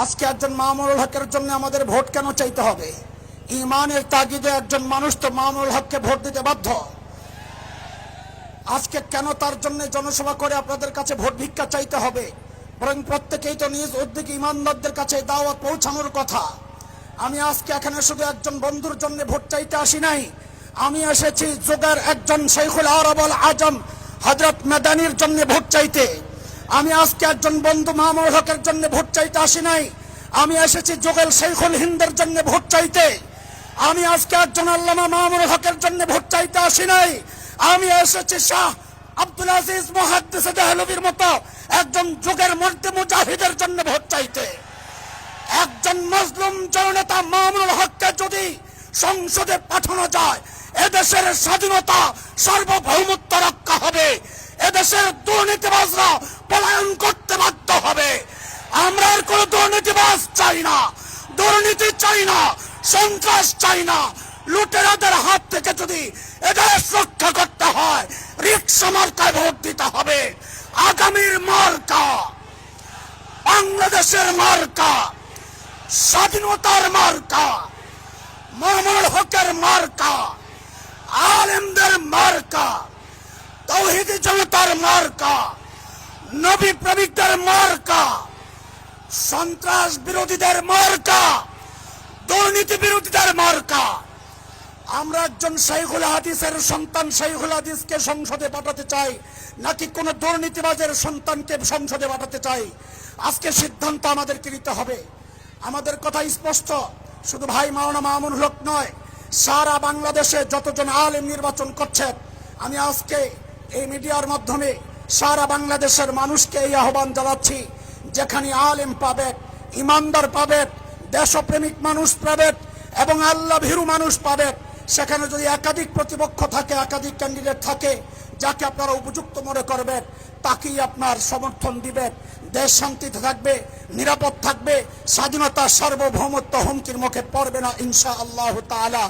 আজকে একজন মামুনুল হকের জন্য আমাদের ভোট কেন চাইতে হবে? ইমানের তাগিদে একজন মানুষ তো মামুনুল হককে ভোট দিতে বাধ্য। আজকে কেন তার জন্য জনসভা করে আপনাদের কাছে ভোট ভিক্ষা চাইতে হবে? বরং প্রত্যেকেই তো নিজ উদ্যোগে ইমানদারদের কাছে দাওয়াত পৌঁছানোর কথা। আমি আজকে এখানে শুধু একজন বন্ধুর জন্য ভোট চাইতে আসি নাই। আমি এসেছি যুগের একজন শেখুল আরব আল আজম হজরত মেদানির জন্য ভোট চাইতে। আমি আজকে একজন বন্ধু মামুল হকের জন্য ভোট চাইতে আসি নাই। আমি এসেছি যুগের শেখুল হিন্দের জন্য ভোট চাইতে। আমি আজকে একজন আল্লামা মামুল হকের জন্য ভোট চাইতে আসি নাই। আমি এসেছি শাহ আব্দুল আজিজ মহাদ্দেশ দেহলবির মতো একজন যুগের মধ্যে মুজাহিদের জন্য ভোট চাইতে। একজন মজলুম জননেতা মামুনুল হককে যদি সংসদে পাঠানো যায়, এদেশের স্বাধীনতা সার্বভৌমত্ব রক্ষা হবে। এদেশের দুর্নীতিবাজরা পলায়ন করতে বাধ্য হবে। আমরা আর কোনো দুর্নীতিবাস চাই না। দুর্নীতি চাই না, সন্ত্রাস চাই না। লুটেরাদের হাত থেকে যদি এদেশ রক্ষা করতে হয় রিক্সা মার্কায় ভোট দিতে হবে। আগামীর মার্কা, বাংলাদেশের মার্কা, স্বাধীনতার মার্কা মামুনুল হকের মার্কা, আলেমদের মার্কা, তৌহিদি জনতার মার্কা নবী প্রেমিকদের মার্কা, সন্ত্রাস বিরোধীদের মার্কা, দুর্নীতি বিরোধীদের মার্কা। আমরা একজন শাইখুল হাদিসের সন্তান, শাইখুল হাদিসকে সংসদে পাঠাতে চাই, নাকি কোন দুর্নীতিবাজের সন্তানকে সংসদে পাঠাতে চাই? আজকে সিদ্ধান্ত আমাদেরকে নিতে হবে। আমাদের কথা স্পষ্ট, শুধু ভাই মাওনা মামুন হক নয়, সারা বাংলাদেশে যতজন আলেম নির্বাচন করছেন, আমি আজকে এই মিডিয়ার মাধ্যমে সারা বাংলাদেশের মানুষকে এই আহ্বান জানাচ্ছি, যেখানে আলেম পাবেন ইমানদার পাবেন দেশপ্রেমিক মানুষ পাবেন এবং আল্লাহ ভীরু মানুষ পাবেন সেখানে যদি একাধিক প্রতিপক্ষ থাকে, একাধিক ক্যান্ডিডেট থাকে, যাকে আপনারা উপযুক্ত মনে করবেন, তাকেই আপনার সমর্থন দিবেন দেশ শান্তিতে থাকবে, নিরাপদ থাকবে স্বাধীনতা সার্বভৌমত্ব হুমকির মুখে পড়বে না ইনশা আল্লাহ তাআলা।